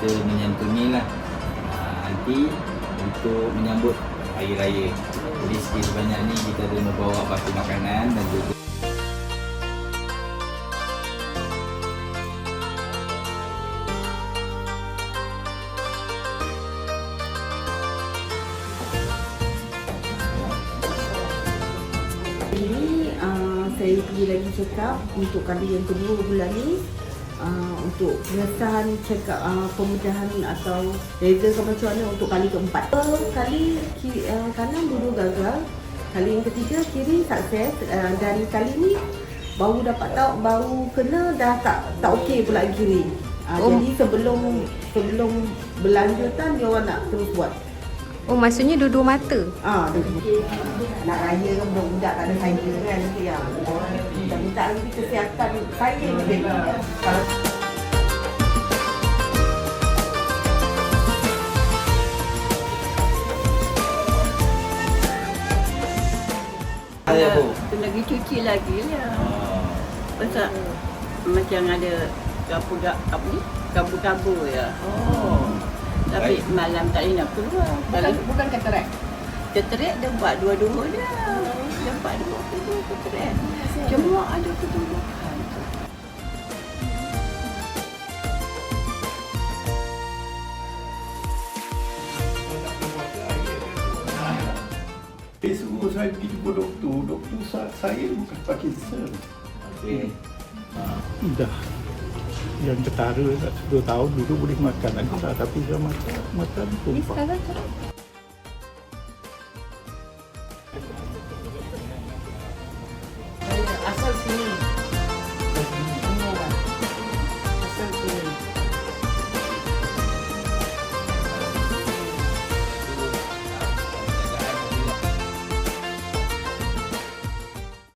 kita menyantuni lah nanti untuk menyambut hari raya. Jadi sikit sebanyak ni kita ada membawa batu makanan dan juga Ini uh, saya pergi lagi check up untuk kali yang kedua bulan ni uh, untuk pengesahan check up uh, pemudahan atau reza ke macam mana untuk kali keempat. Uh, kali uh, kanan dulu gagal, kali yang ketiga kiri sukses uh, dan kali ni baru dapat tahu baru kena dah tak tak okey pula kiri. Uh, Oh. Jadi sebelum sebelum berlanjutan dia orang nak terus buat. Oh maksudnya dua-dua mata. Ah, dia nak raya kan budak-budak tak ada saya kan nanti lagi kesihatan saya apa? Kena pergi cuci lagi lah. Uh, Pasal macam ada kabur apa ni? Kabur-kabur ya. oh. Tapi Baik. malam tak boleh nak keluar. bukan Kalau bukan katarak. terterik dia buat dua-dua dia. Dia buat dua-dua terterik. Cuma ada ketumbuhan tu. Eh, semua saya pergi jumpa doktor. Doktor sa- saya bukan Parkinson. Okey. Uh, Dah. Yang ketara dah dua tahun dulu boleh makan lagi lah. Tapi dia makan, makan Ni tumpah. sekarang